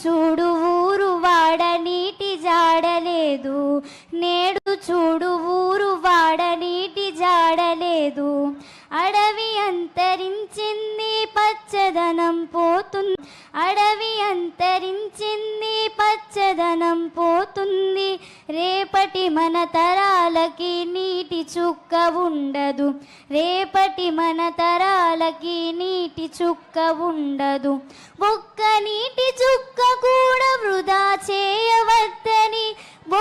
చూడు ఊరు వాడ నీటి జాడలేదు. నేడు చూడు ఊరు వాడ నీటి జాడలేదు. అడవి అంతరించింది పచ్చదనం పోతుంది అడవి అంతరించింది పచ్చదనం పోతుంది. రేపటి మన తరాలకి నీటి చుక్క ఉండదు. రేపటి మన తరాలకి నీటి చుక్క ఉండదు. ఒక్క నీటి చుక్క కూడా వృధా చేయవద్దని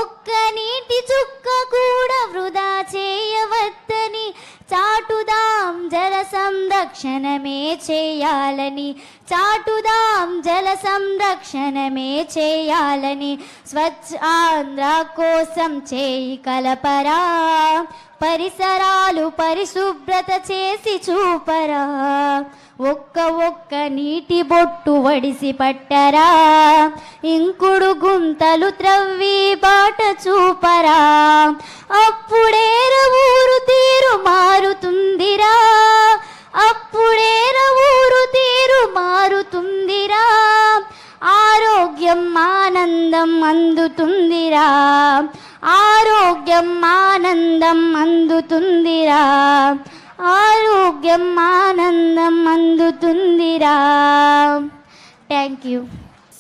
ఒక్క నీటి చుక్క కూడా వృధా చేయవద్దు జల సంరక్షణమే చేయాలని చాటుదాం జల సంరక్షణమే చేయాలని స్వచ్ఛ ఆంధ్ర కోసం చేయి కలపరా. పరిసరాలు పరిశుభ్రత చేసి చూపరా. ఒక్క ఒక్క నీటి బొట్టు వడిసి పట్టరా. ఇంకుడు గుంతలు త్రవ్వి బాట చూపరా. అప్పుడేర ఊరు తీరు మారుతుందిరా. అప్పుడేర ఊరు తీరు మారుతుందిరా. ఆరోగ్యం ఆనందం అందుతుందిరా. ఆరోగ్యం ఆనందం అందుతుందిరా. ఆరోగ్యం ఆనందం అందుతుందిరా. థ్యాంక్ యూ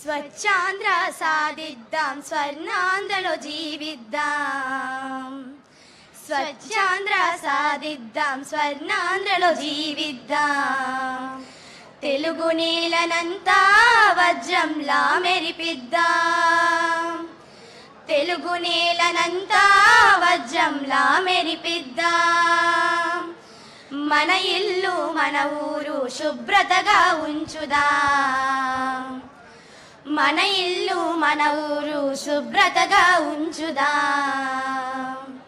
స్వచ్ఛాంధ్ర సాధిద్దాం స్వర్ణాంధ్రలో జీవిద్దాం. స్వచ్ఛాంధ్ర సాధిద్దాం స్వర్ణాంధ్రలో జీవిద్దాం. తెలుగు నేలనంతా వజ్రంలా మెరిపిద్దాం. తెలుగు నేలనంతా వజ్రంలా మెరిపిద్దాం. మన ఇల్లు మన ఊరు శుభ్రతగా ఉంచుదాం. మన ఇల్లు మన ఊరు శుభ్రతగా ఉంచుదాం.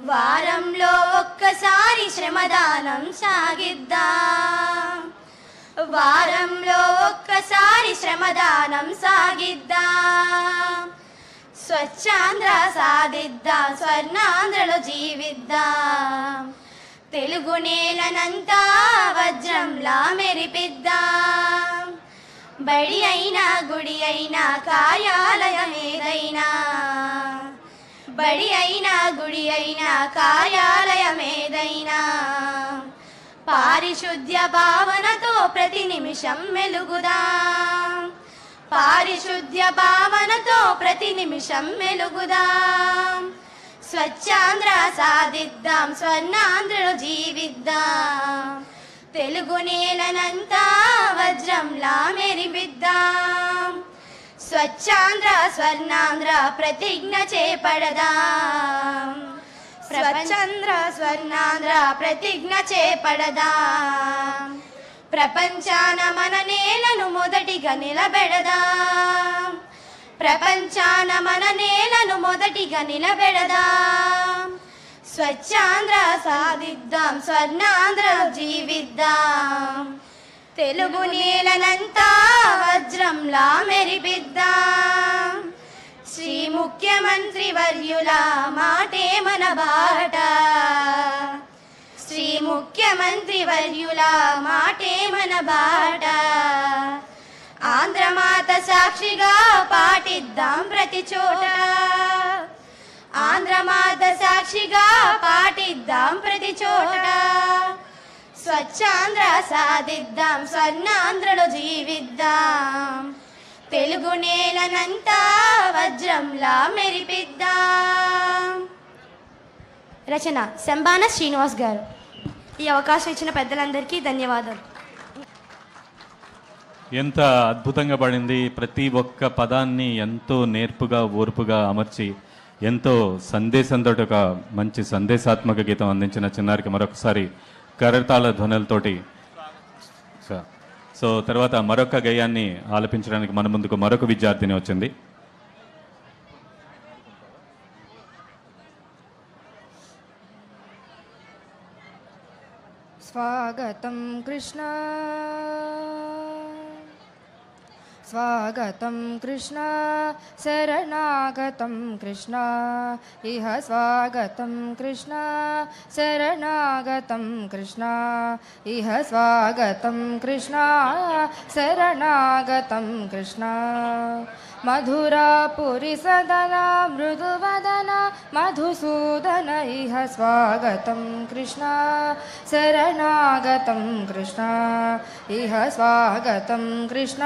వారంలో ఒక్కసారి శ్రమదానం సాగిద్దాం. వారంలో ఒక్కసారి శ్రమదానం సాగిద్దాం. స్వచ్ఛాంధ్ర సాధిద్దాం స్వర్ణాంధ్రలో జీవిద్దాం. తెలుగు నేలనంతా వజ్రంలా మెరిపిద్దాం. బడి అయినా గుడి అయినా కార్యాలయం ఏదైనా. బడి అయినా గుడి అయినా కార్యాలయం ఏదైనా. పారిశుద్ధ్య భావనతో ప్రతి నిమిషం మెలుగుదాం. పారిశుద్ధ్య భావనతో ప్రతి నిమిషం మెలుగుదాం. స్వచ్ఛాంధ్ర సాధిద్దాం స్వర్ణాంధ్రను జీవిద్దాం. తెలుగు నేలనంతా వజ్రంలా మెరిపిద్దాం. స్వచ్ఛాంధ్ర స్వర్ణాంధ్ర ప్రతిజ్ఞ చేపడదాం. స్వచ్ఛాంధ్ర స్వర్ణాంధ్ర ప్రతిజ్ఞ చేపడదాం. ప్రపంచాన మన నేలను మొదటిగా నిలబెడదాం. ప్రపంచాన మన నేలను మొదటిగా నిలబెడదాం. స్వచ్ఛాంధ్ర సాధిద్దాం స్వర్ణాంధ్ర జీవిద్దాం. తెలుగు నేలనంతా వజ్రంలా మెరిపిద్దాం. శ్రీ ముఖ్యమంత్రి వర్యుల మాటే మన బాట. ముఖ్యమంత్రి వర్యుల మాటే మన బాట. ఆంధ్రమాత సాక్షిగా పాటిద్దాం ప్రతి చోట. ఆంధ్రమాత సాక్షిగా పాటిద్దాం ప్రతి చోట. స్వచ్ఛాంధ్ర సాధిద్దాం స్వర్ణాంధ్రలో జీవిద్దాం. తెలుగు నేలనంతా వజ్రంలా మెరిపిద్దాం. రచన శంబాన శ్రీనివాస్ గారు. ఈ అవకాశం ఇచ్చిన పెద్దలందరికీ ధన్యవాదాలు. ఎంత అద్భుతంగా పడింది. ప్రతి ఒక్క పదాన్ని ఎంతో నేర్పుగా ఓర్పుగా అమర్చి ఎంతో సందేశంతో ఒక మంచి సందేశాత్మక గీతం అందించిన చిన్నారికి మరొకసారి కరతాళ ధ్వనులతోటి. స- సో తర్వాత మరొక గేయాన్ని ఆలపించడానికి మన ముందుకు మరొక విద్యార్థిని వచ్చింది. स्वागतं कृष्ण। स्वागतं कृष्ण शरणागतं कृष्ण। इह स्वागतं कृष्ण शरणागतं कृष्ण। इह स्वागतं कृष्ण शरणागतं कृष्ण। मधुरापुरि सदना मृदुवदना मधुसूदन इह स्वागतं कृष्ण शरणागतं कृष्ण। इह स्वागतं कृष्ण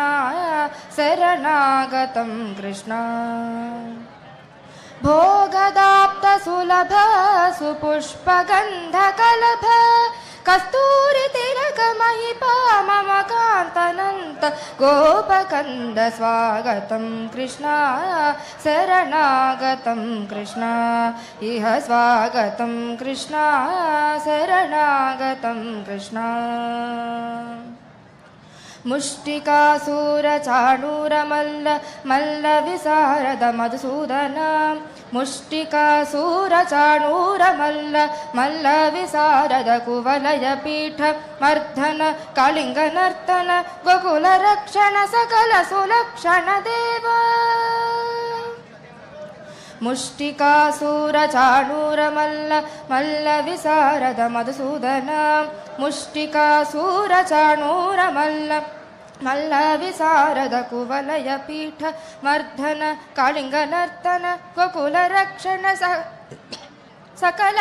शरणागतं कृष्ण। भोगदाप्तसुलभ सुपुष्पगन्धकलभ कस्तूरितिलकमहिपा मम कान्तनन्त गोपकन्द स्वागतं कृष्ण। शरणागतं कृष्ण। इह स्वागतं कृष्ण। शरणागतं कृष्ण मुष्टिकासूरचाणूरमल्ल मल्लविशारद मधुसूदन मुष्टिकासूरचाणूरमल्ल मल्लविशारद कुवलयपीठ मर्धन कलिङ्गनर्तन गोकुलरक्षण सकल सुलक्षण देव ముష్టికాసూరచాణూరమల్ల మల్ల విశారద మధుసూదన. ముష్టికాసూరచాణూరమల్ల మల్ల విశారద కువలయ పీఠ మర్దన కాళింగ నర్తన గోకుల రక్షణ సకల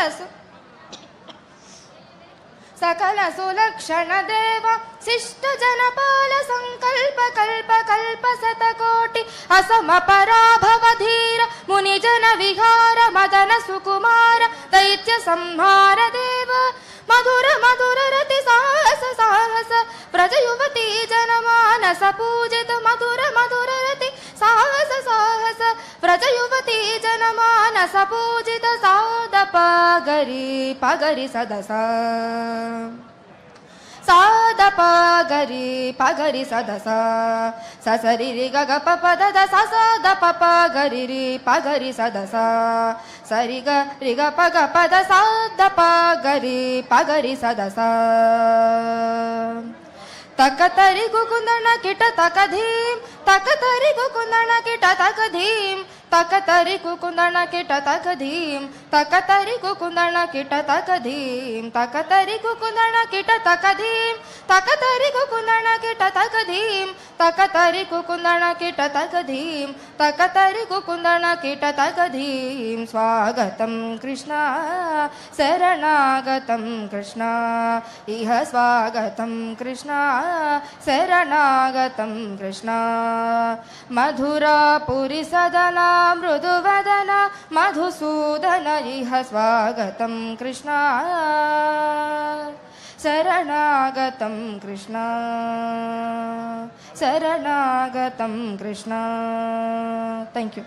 सकलसुलक्षणदेव शिष्टजनपालसङ्कल्पकल्पकल्पशतकोटि असमपराभवधीर शिष्ट मुनिजन विहार मदन सुकुमार दैत्यसंहार देव मधुर मधुररति साहस साहस प्रजयुवती मधुर मधुररति साहस साहस व्रज युवती जनमानस पूजित सौद पगरी पगरी सदस। साद पगरी सदस। स ससरिरि गग पद स सद पप गरी पगरि सदसा। सरि ग रि ग प पद सद गरी पगरी सदस। తక తరి గుకుందణ కిట తక ధీం తక తరి గుకుందణ కిట తక ధీం తక తరి కుకుందణ కిట తక ధీం తక తరి కుకుందణ కిట తక ధీం తక తరి కుకుందణ కిట తక ధీం తక తరి కుకుందణ కిట తక ధీం తక తరి కుకుందణ కిట తక ధీం తక తరి కుకుందణ కిట తక ధీం స్వాగతం కృష్ణ శరణాగతం కృష్ణ ఇహ స్వాగతం కృష్ణ శరణాగతం కృష్ణ మధురాపురి సదనా मृदुवदन मधुसूदन इह स्वागतं कृष्ण। शरणागतं कृष्ण। शरणागतं कृष्ण। थेङ्क्यू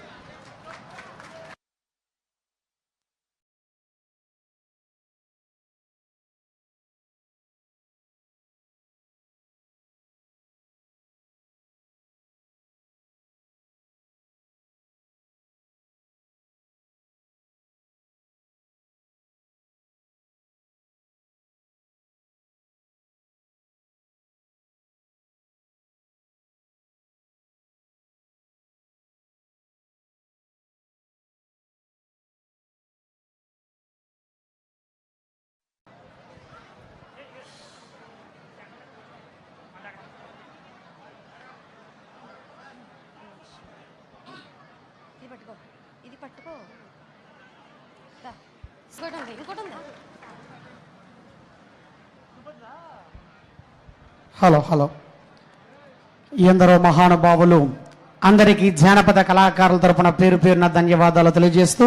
పట్టుకో. ఇది పట్టుకో. ఇంకోటి ఉంది ఇంకోటి ఉందా? Hello hello. ఎందరో మహానుభావులు అందరికీ జానపద కళాకారుల తరపున పేరు పేరున ధన్యవాదాలు తెలియజేస్తూ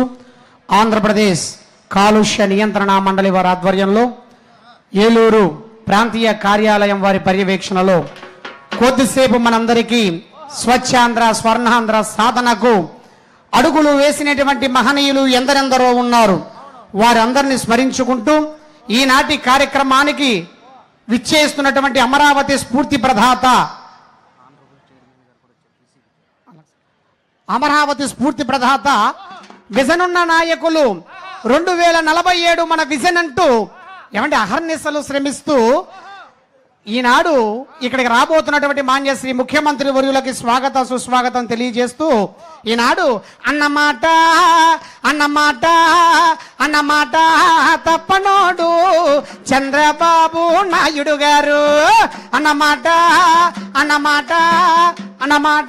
ఆంధ్రప్రదేశ్ కాలుష్య నియంత్రణ మండలి వారి ఆధ్వర్యంలో ఏలూరు ప్రాంతీయ కార్యాలయం వారి పర్యవేక్షణలో కొద్దిసేపు మనందరికీ స్వచ్ఛాంధ్ర స్వర్ణాంధ్ర సాధనకు అడుగులు వేసినటువంటి మహనీయులు ఎందరెందరో ఉన్నారు. వారందరిని స్మరించుకుంటూ ఈనాటి కార్యక్రమానికి విచ్చేస్తున్నటువంటి అమరావతి స్ఫూర్తి ప్రదాత అమరావతి స్ఫూర్తి ప్రదాత విజన్ ఉన్న నాయకులు రెండు వేల నలభై ఏడు మన విజన్ అంటూ ఏమంటే అహర్నిశలు శ్రమిస్తూ ఈనాడు ఇక్కడికి రాబోతున్నటువంటి మాన్యశ్రీ ముఖ్యమంత్రి వర్యులకి స్వాగత సుస్వాగతం తెలియజేస్తూ ఈనాడు అన్నమాట అన్నమాట అన్నమాట తప్పనోడు చంద్రబాబు నాయుడు గారు. అన్నమాట అన్నమాట అన్నమాట.